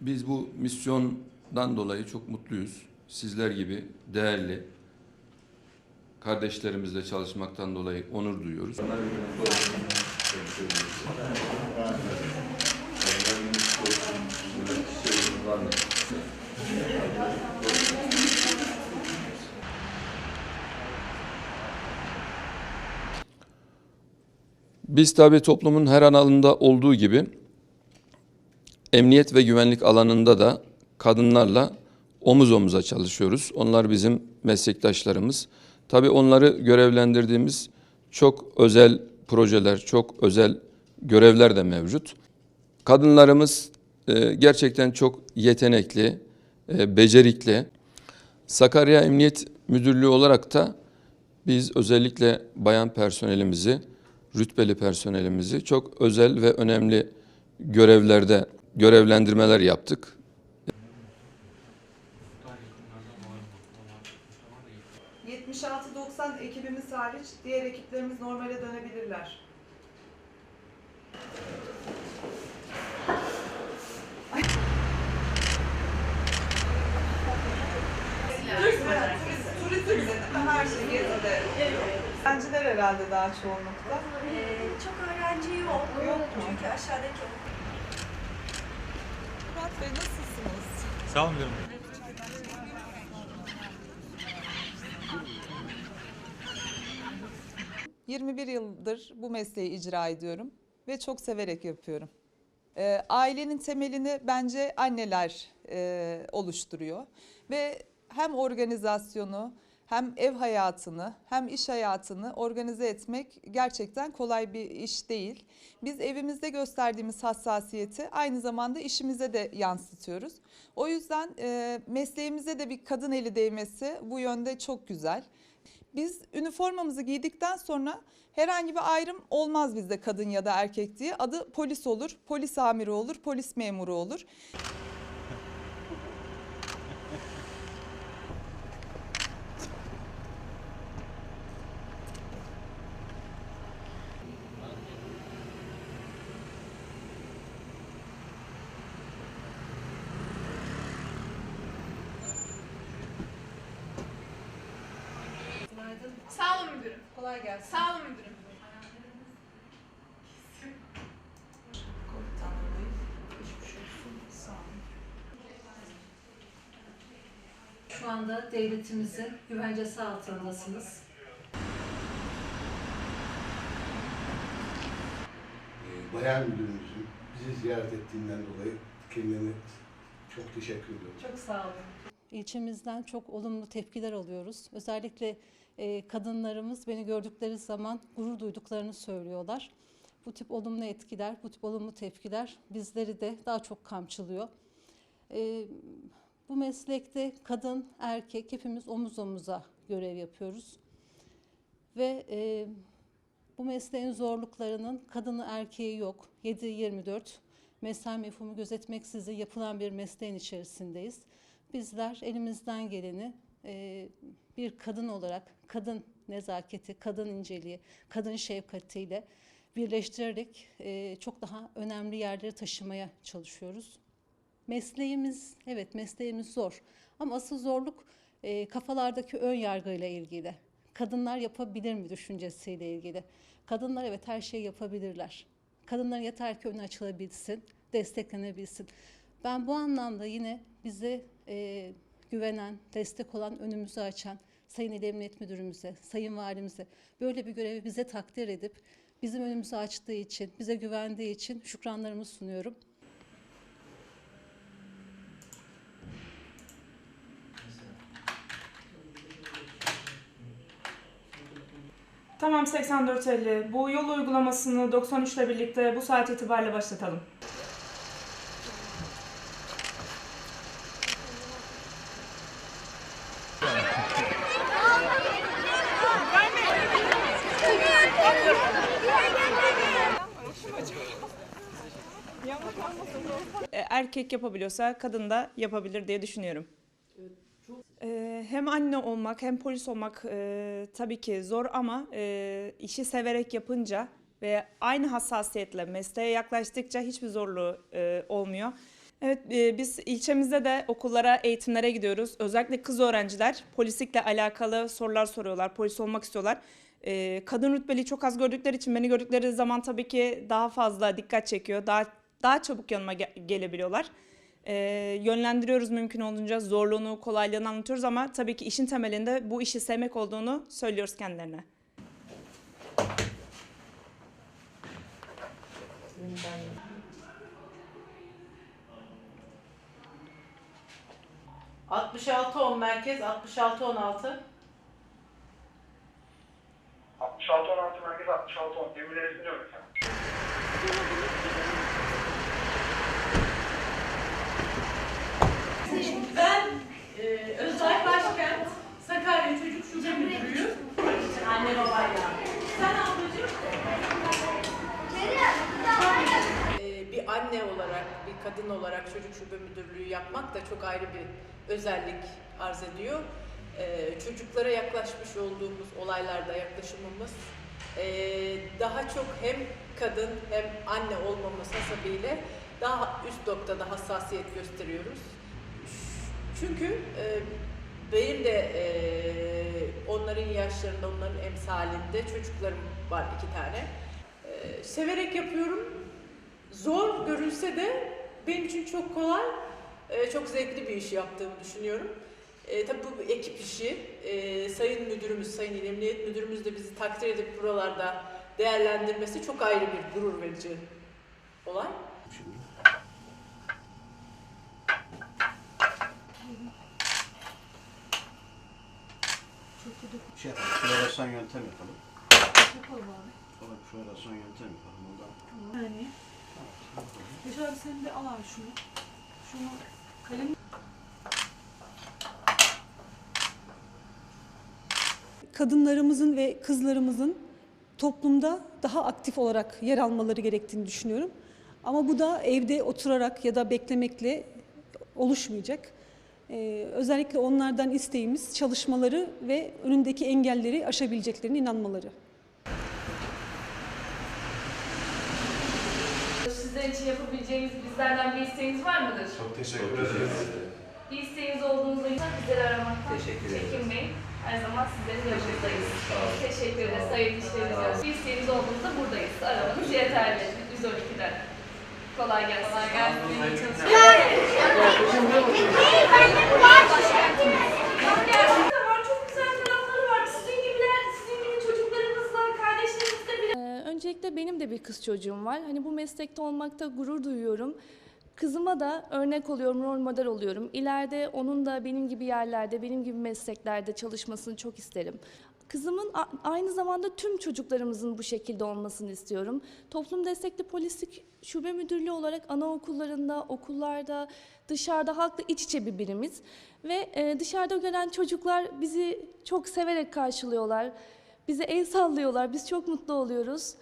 Biz bu misyondan dolayı çok mutluyuz. Sizler gibi değerli kardeşlerimizle çalışmaktan dolayı onur duyuyoruz. Biz tabii toplumun her alanında olduğu gibi emniyet ve güvenlik alanında da kadınlarla omuz omuza çalışıyoruz. Onlar bizim meslektaşlarımız. Tabii onları görevlendirdiğimiz çok özel projeler, çok özel görevler de mevcut. Kadınlarımız e, gerçekten çok yetenekli, e, becerikli. Sakarya Emniyet Müdürlüğü olarak da biz özellikle bayan personelimizi, rütbeli personelimizi çok özel ve önemli görevlerde görevlendirmeler yaptık. ...76-90 ekibimiz hariç diğer ekiplerimiz normale dönebilirler. Turizm her şey gezide. Öğrenciler herhalde daha çoğunlukta. Ee, çok öğrenci yok. Yok mu? Çünkü aşağıdaki Murat Bey nasılsınız? Sağ olun. Ee, 21 yıldır bu mesleği icra ediyorum ve çok severek yapıyorum. Ee, ailenin temelini bence anneler e, oluşturuyor ve hem organizasyonu hem ev hayatını hem iş hayatını organize etmek gerçekten kolay bir iş değil. Biz evimizde gösterdiğimiz hassasiyeti aynı zamanda işimize de yansıtıyoruz. O yüzden e, mesleğimize de bir kadın eli değmesi bu yönde çok güzel. Biz üniformamızı giydikten sonra herhangi bir ayrım olmaz bizde kadın ya da erkek diye. Adı polis olur, polis amiri olur, polis memuru olur. Sağ olun müdürüm. Kolay gelsin. Sağ olun müdürüm. Şu anda devletimizin güvencesi altındasınız. Ee, Bayan müdürümüzün bizi ziyaret ettiğinden dolayı kendilerine çok teşekkür ediyorum. Çok sağ olun. İlçemizden çok olumlu tepkiler alıyoruz. Özellikle e, kadınlarımız beni gördükleri zaman gurur duyduklarını söylüyorlar. Bu tip olumlu etkiler, bu tip olumlu tepkiler bizleri de daha çok kamçılıyor. E, bu meslekte kadın, erkek hepimiz omuz omuza görev yapıyoruz. Ve e, bu mesleğin zorluklarının kadını erkeği yok. 7-24 mesai mefhumu gözetmeksizin yapılan bir mesleğin içerisindeyiz. Bizler elimizden geleni e, bir kadın olarak kadın nezaketi, kadın inceliği, kadın şefkatiyle birleştirerek e, çok daha önemli yerlere taşımaya çalışıyoruz. Mesleğimiz, evet mesleğimiz zor ama asıl zorluk e, kafalardaki ön yargıyla ilgili. Kadınlar yapabilir mi düşüncesiyle ilgili. Kadınlar evet her şeyi yapabilirler. Kadınlar yeter ki önü açılabilsin, desteklenebilsin. Ben bu anlamda yine bize e, güvenen, destek olan, önümüzü açan Sayın İl Emniyet Müdürümüze, Sayın Valimize böyle bir görevi bize takdir edip bizim önümüzü açtığı için, bize güvendiği için şükranlarımı sunuyorum. Tamam 8450. Bu yol uygulamasını 93 ile birlikte bu saat itibariyle başlatalım. Erkek yapabiliyorsa kadın da yapabilir diye düşünüyorum. E, hem anne olmak hem polis olmak e, tabii ki zor ama e, işi severek yapınca ve aynı hassasiyetle mesleğe yaklaştıkça hiçbir zorluğu e, olmuyor. Evet, e, biz ilçemizde de okullara, eğitimlere gidiyoruz. Özellikle kız öğrenciler polislikle alakalı sorular soruyorlar, polis olmak istiyorlar. E, kadın rütbeli çok az gördükleri için beni gördükleri zaman tabii ki daha fazla dikkat çekiyor, daha daha çabuk yanıma ge- gelebiliyorlar. E, yönlendiriyoruz mümkün olduğunca zorluğunu, kolaylığını anlatıyoruz ama tabii ki işin temelinde bu işi sevmek olduğunu söylüyoruz kendilerine. altmış altı on merkez, altmış altı on altı. 66 16 merkez 66 10 demirleri dinliyorum efendim. Ben e, Özay Başkent, Sakarya Çocuk Şube Müdürüyüm. Anne babayla. Sen ablacığım? E, bir anne olarak, bir kadın olarak çocuk şube müdürlüğü yapmak da çok ayrı bir özellik arz ediyor. E, çocuklara yaklaşmış olduğumuz olaylarda yaklaşımımız e, daha çok hem kadın hem anne olmamız hasebiyle daha üst noktada hassasiyet gösteriyoruz. Çünkü e, benim de e, onların yaşlarında, onların emsalinde çocuklarım var iki tane. E, severek yapıyorum. Zor görünse de benim için çok kolay, e, çok zevkli bir iş yaptığımı düşünüyorum. E, tabii bu bir ekip işi. E, sayın müdürümüz, Sayın İl Emniyet Müdürümüz de bizi takdir edip buralarda değerlendirmesi çok ayrı bir gurur verici olay. Şimdi şey yapalım, floresan yöntem yapalım. Yapalım abi. Floresan yöntem yapalım. Ondan Yani. Yaşar abi sen de al abi şunu. Şunu kalem kadınlarımızın ve kızlarımızın toplumda daha aktif olarak yer almaları gerektiğini düşünüyorum. Ama bu da evde oturarak ya da beklemekle oluşmayacak. Ee, özellikle onlardan isteğimiz çalışmaları ve önündeki engelleri aşabileceklerine inanmaları. Sizler için yapabileceğiniz bizlerden bir isteğiniz var mıdır? Çok teşekkür ederiz. Bir isteğiniz olduğunuzda bizleri aramaktan çekinmeyin. Her zaman sizlerin yanınızdayız. Teşekkür ederiz. Sayın işleriniz Bir isteğiniz olduğunda buradayız. Aramanız yeterli. 112'den. Kolay gelsin. Kolay gelsin. var. Çok güzel tarafları var. Sizin gibiler, sizin gibi çocuklarınızla, kardeşlerinizle bile Ee, öncelikle benim de bir kız çocuğum var. Hani bu meslekte olmakta gurur duyuyorum. Kızıma da örnek oluyorum, rol model oluyorum. İleride onun da benim gibi yerlerde, benim gibi mesleklerde çalışmasını çok isterim. Kızımın aynı zamanda tüm çocuklarımızın bu şekilde olmasını istiyorum. Toplum destekli polislik şube müdürlüğü olarak anaokullarında, okullarda, dışarıda halkla iç içe bir birimiz. Ve e, dışarıda gelen çocuklar bizi çok severek karşılıyorlar. Bize el sallıyorlar. Biz çok mutlu oluyoruz.